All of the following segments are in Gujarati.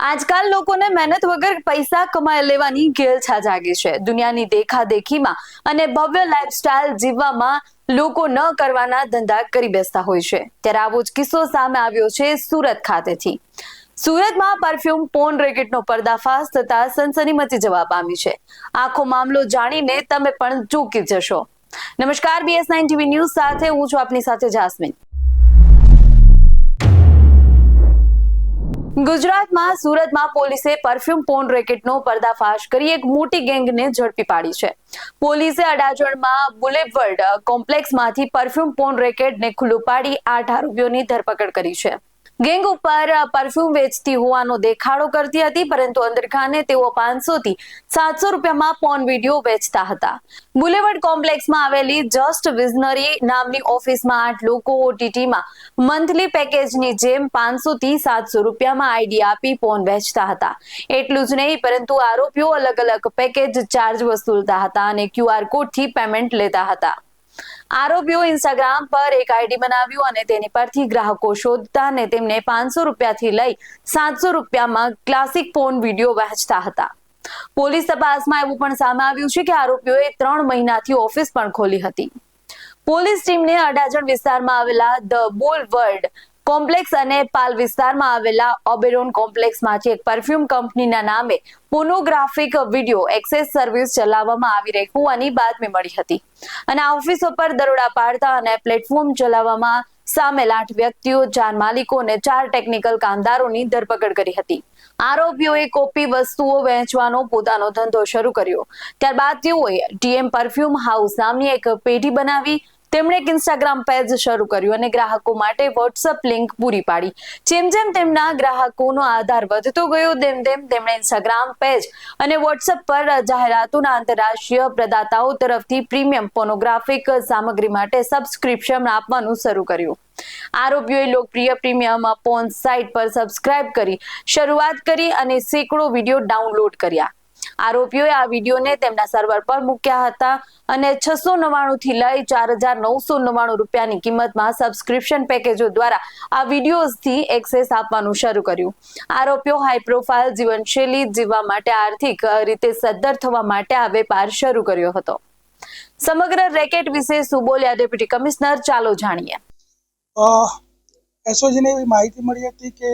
આજકાલ લોકોને મહેનત વગર પૈસા કમાઈ લેવાની ગેલછા જાગી છે. દુનિયાની દેખાદેખીમાં અને ભવ્ય લાઇફસ્ટાઇલ જીવવામાં લોકો ન કરવાના ધંધા કરી બેસતા હોય છે. ત્યારે આવો જ કિસ્સો સામે આવ્યો છે સુરત ખાતેથી. સુરતમાં પરફ્યુમ, પોન રેકેટનો પર્દાફાશ થતા સનસની મચી જવા પામી છે. આખો મામલો જાણીને તમે પણ ચોંકી જશો. નમસ્કાર બીએસ નાઇન ટીવી ન્યૂઝ સાથે હું છું આપની સાથે જાસ્મીન. ગુજરાતમાં સુરતમાં પોલીસે પરફ્યુમ પોન રેકેટનો પર્દાફાશ કરી એક મોટી ગેંગને ઝડપી પાડી છે. પોલીસે અડાજણમાં બુલેવર્ડ કોમ્પ્લેક્સમાંથી પરફ્યુમ પોન રેકેટને ખુલ્લું પાડી આઠ આરોપીઓની ધરપકડ કરી છે. ગેંગ ઉપર પરફ્યુમ વેચતી હોવાનો દેખાડો કરતી હતી, પરંતુ અંદરખાને તેઓ પાંચસો થી સાતસો રૂપિયામાં પોન વીડિયો વેચતા હતા. બુલેવર્ડ કોમ્પ્લેક્સમાં આવેલી જસ્ટ વિઝનરી નામની ઓફિસમાં આઠ લોકો ઓટીટીમાં મંથલી પેકેજની જેમ પાંચસો થી સાતસો રૂપિયામાં આઈડી આપી પોન વેચતા હતા. એટલું જ નહીં, પરંતુ આરોપીઓ અલગ અલગ પેકેજ ચાર્જ વસૂલતા હતા અને ક્યુઆર કોડથી પેમેન્ટ લેતા હતા. આરોપીઓ ઇન્સ્ટાગ્રામ પર એક આઈડી બનાવ્યું અને તેની પરથી ગ્રાહકો શોધતા અને તેમને પાંચસો રૂપિયાથી લઈ સાતસો રૂપિયામાં ક્લાસિક ફોન વીડિયો વહેંચતા હતા. પોલીસ તપાસમાં એવું પણ સામે આવ્યું છે કે આરોપીઓએ ત્રણ મહિનાથી ઓફિસ પણ ખોલી હતી. પોલીસ ટીમને અડાજણ વિસ્તારમાં આવેલા ધ બોલ વર્લ્ડ કોમ્પ્લેક્સ અને પાલ વિસ્તારમાં આવેલા ઓબેરોન કોમ્પ્લેક્સમાંથી એક પરફ્યુમ કંપનીના નામે પોર્નોગ્રાફિક વીડિયો એક્સેસ સર્વિસ ચલાવવામાં આવી રહી હોવાની બાતમી મળી હતી. અને આ ઓફિસો પર દરોડા પાડતા અને પ્લેટફોર્મ ચલાવવામાં સામેલ આઠ વ્યક્તિઓ, જાન માલિકો અને ચાર ટેકનિકલ કામદારોની ધરપકડ કરી હતી. આરોપીઓએ કોપી વસ્તુઓ વહેંચવાનો પોતાનો ધંધો શરૂ કર્યો. ત્યારબાદ તેઓએ ડીએમ પરફ્યુમ હાઉસ નામની એક પેઢી બનાવી તેમણે એક ઇન્સ્ટાગ્રામ પેજ શરૂ કર્યું અને ગ્રાહકો માટે વોટ્સઅપ લિંક પૂરી પાડી. જેમ જેમ તેમના ગ્રાહકોનો આધાર વધતો ગયો, તેમ તેમ તેમણે ઇન્સ્ટાગ્રામ પેજ અને વોટ્સઅપ પર જાહેરાતોના આંતરરાષ્ટ્રીય પ્રદાતાઓ તરફથી પ્રીમિયમ પોર્નોગ્રાફિક સામગ્રી માટે સબસ્ક્રિપ્શન આપવાનું શરૂ કર્યું. આરોપીઓએ લોકપ્રિય પ્રીમિયમ પોન સાઇટ પર સબસ્ક્રાઇબ કરી, શરૂઆત કરી અને સેંકડો વીડિયો ડાઉનલોડ કર્યા. આરોપીઓએ આ વિડીયોને તેમના સર્વર પર મૂક્યા હતા અને છસો નવ્વાણું થી લઈ ચાર હજાર નવસો નવ્વાણું રૂપિયાની કિંમતમાં સબસ્ક્રિપ્શન પેકેજો દ્વારા આ વિડીયોઝથી એક્સેસ આપવાનું શરૂ કર્યું. આરોપીઓ હાઈ પ્રોફાઇલ જીવનશૈલી, જીવવા માટે આર્થિક રીતે સદ્ધર થવા માટે આ વેપાર શરૂ કર્યો હતો. સમગ્ર રેકેટ વિશે શું બોલ્યા ડેપ્યુટી કમિશનર ચાલો જાણીએ. એસઓજીને એવી માહિતી મળી હતી કે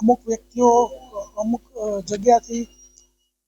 અમુક વ્યક્તિઓ અમુક જગ્યાથી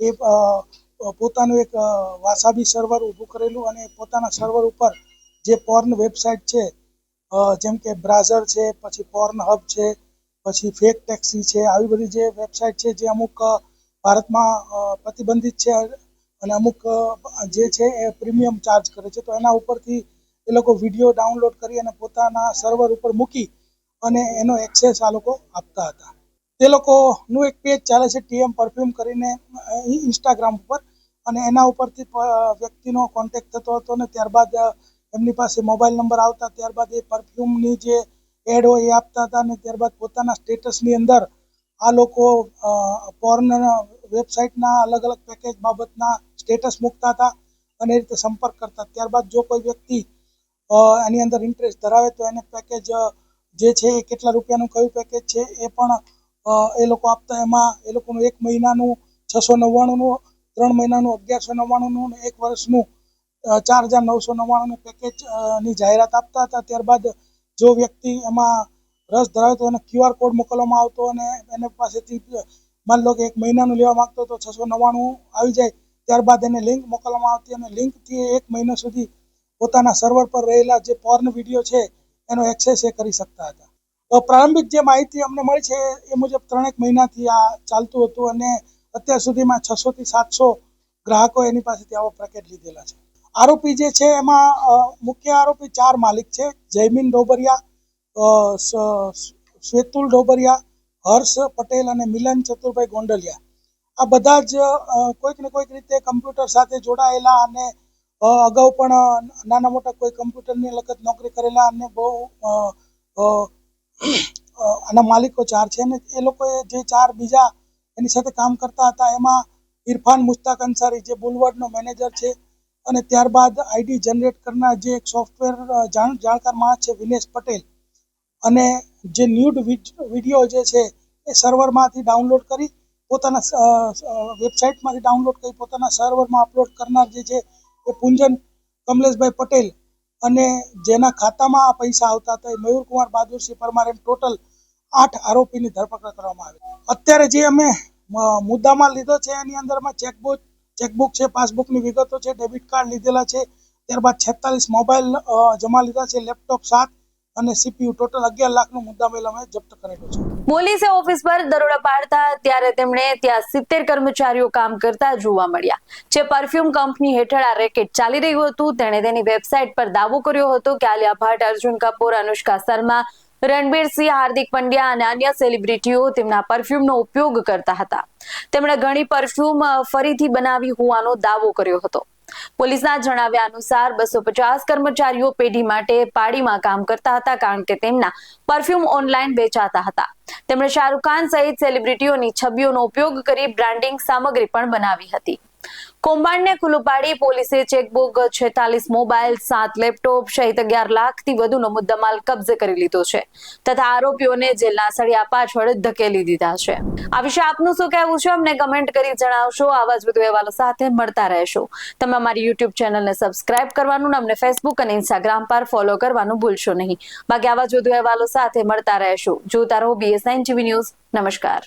એ પોતાનું એક વાસાબી સર્વર ઊભું કરેલું અને પોતાના સર્વર ઉપર જે પોર્ન વેબસાઇટ છે જેમ કે બ્રાઝર છે, પછી પોર્ન હબ છે, પછી ફેક ટેક્સી છે, આવી બધી જે વેબસાઇટ છે, જે અમુક ભારતમાં પ્રતિબંધિત છે અને અમુક જે છે એ પ્રીમિયમ ચાર્જ કરે છે. તો એના ઉપરથી એ લોકો વીડિયો ડાઉનલોડ કરી અને પોતાના સર્વર ઉપર મૂકી અને એનો એક્સેસ આ લોકો આપતા હતા. તે લોકોનું એક પેજ ચાલે છે ટીએમ પરફ્યુમ કરીને ઇન્સ્ટાગ્રામ ઉપર. અને એના ઉપરથી વ્યક્તિનો કોન્ટેક થતો હતો અને ત્યારબાદ એમની પાસે મોબાઈલ નંબર આવતા, ત્યારબાદ એ પરફ્યુમની જે એડ હોય એ આપતા હતા અને ત્યારબાદ પોતાના સ્ટેટસની અંદર આ લોકો પોર્ન વેબસાઇટના અલગ અલગ પેકેજ બાબતના સ્ટેટસ મૂકતા હતા અને એ રીતે સંપર્ક કરતા. ત્યારબાદ જો કોઈ વ્યક્તિ એની અંદર ઇન્ટરેસ્ટ ધરાવે તો એને પેકેજ જે છે એ કેટલા રૂપિયાનું, કયું પેકેજ છે એ પણ એ લોકો આપતા એમાં એ લોકોનું એક મહિનાનું છસો નવ્વાણુંનું, ત્રણ મહિનાનું અગિયારસો નવ્વાણુંનું એક વર્ષનું ચાર હજાર નવસો નવ્વાણુંનું પેકેજની જાહેરાત આપતા હતા. ત્યારબાદ જો વ્યક્તિ એમાં રસ ધરાવતો એને ક્યુઆર કોડ મોકલવામાં આવતો અને એને પાસેથી માની લો કે એક મહિનાનું લેવા માંગતો તો છસો નવ્વાણું આવી જાય. ત્યારબાદ એને લિંક મોકલવામાં આવતી અને લિંકથી એક મહિના સુધી પોતાના સર્વર પર રહેલા જે પોર્ન વીડિયો છે, એનો એક્સેસ એ કરી શકતા હતા. પ્રારંભિક જે માહિતી અમને મળી છે એ મુજબ ત્રણેક મહિનાથી આ ચાલતું હતું અને અત્યાર સુધીમાં છસો થી સાતસો ગ્રાહકો એની પાસેથી આવો પેકેટ લીધેલા છે. આરોપી જે છે એમાં મુખ્ય આરોપી ચાર માલિક છે. જયમીન ડોબરિયા શ્વેતુલ ડોબરિયા, હર્ષ પટેલ અને મિલન ચતુરભાઈ ગોંડલિયા. આ બધા જ કોઈક ને કોઈક રીતે કમ્પ્યુટર સાથે જોડાયેલા અને અગાઉ પણ નાના મોટા કોઈ કમ્પ્યુટરની લગત નોકરી કરેલા અને બહુ આના માલિકો ચાર છે અને એ લોકોએ જે ચાર બીજા એની સાથે કામ કરતા હતા, એમાં ઇરફાન મુસ્તાક અંસારી જે બુલવર્ડનો મેનેજર છે અને ત્યારબાદ આઈડી જનરેટ કરનાર જે એક સોફ્ટવેર જાણ, જાણકાર માણસ છે વિનેશ પટેલ અને જે ન્યૂડ વીડિયો જે છે એ સર્વરમાંથી ડાઉનલોડ કરી પોતાના વેબસાઇટમાંથી ડાઉનલોડ કરી પોતાના સર્વરમાં અપલોડ કરનાર જે છે એ પુંજન કમલેશભાઈ પટેલ અને જેના ખાતામાં આ પૈસા આવતા હતા એ મયુરકુમાર બહાદુરસિંહ પરમાર એમ ટોટલ આઠ આરોપીની ધરપકડ કરવામાં આવી. અત્યારે જે અમે મુદ્દામાં લીધો છે, એની અંદરમાં ચેકબુક ચેકબુક છે, પાસબુકની વિગતો છે, ડેબિટ કાર્ડ લીધેલા છે, ત્યારબાદ છેતાલીસ મોબાઈલ જમા લીધા છે, લેપટોપ સાત અને સીપીયુ ટોટલ અગિયાર લાખનો મુદ્દામેલ અમે જપ્ત કરેલો છે. પોલીસે ઓફિસ પર દરોડા પાડતા ત્યારે તેમણે ત્યાં સિત્તેર કર્મચારીઓ કામ કરતા જોવા મળ્યા. જે પરફ્યુમ કંપની હેઠળ આ રેકેટ ચાલી રહ્યું હતું, તેણે તેની વેબસાઇટ પર દાવો કર્યો હતો કે આલિયા ભટ્ટ, અર્જુન કપૂર, અનુષ્કા શર્મા, રણબીર સિંહ, હાર્દિક પંડ્યા અને અન્ય સેલિબ્રિટીઓ તેમના પરફ્યુમનો ઉપયોગ કરતા હતા. તેમણે ઘણી પરફ્યુમ ફરીથી બનાવી હોવાનો દાવો કર્યો હતો. પોલીસના જણાવ્યા અનુસાર બસો પચાસ કર્મચારીઓ પેઢી માટે પાડીમાં કામ કરતા હતા કારણ કે તેમના પરફ્યુમ ઓનલાઈન વેચાતા હતા. તેમણે શાહરૂખ ખાન સહિત સેલિબ્રિટીઓની છબીઓનો ઉપયોગ કરી બ્રાન્ડિંગ સામગ્રી પણ બનાવી હતી. કૌભાંડને ખુલ્લું પાડી પોલીસે ચેકબુક છેતાલીસ મોબાઈલ, સાત લેપટોપ સહિત અગિયાર લાખથી વધુનો મુદ્દામાલ કબજે કરી લીધો છે તથા આરોપીઓને જેલના સળિયા પાછળ ધકેલી દીધા છે. આ વિશે આપનું શું કહેવું છે? અમને કમેન્ટ કરી જણાવશો. આવા જ વધુ અહેવાલો સાથે મળતા રહેશો. તમે અમારી યુટ્યુબ ચેનલને સબસ્ક્રાઇબ કરવાનું અમને ફેસબુક અને ઇન્સ્ટાગ્રામ પર ફોલો કરવાનું ભૂલશો નહીં. બાકી આવા જ વધુ અહેવાલો સાથે મળતા રહેશો. જોતા રહો બીએસ નાઇન ટીવી ન્યૂઝ નમસ્કાર.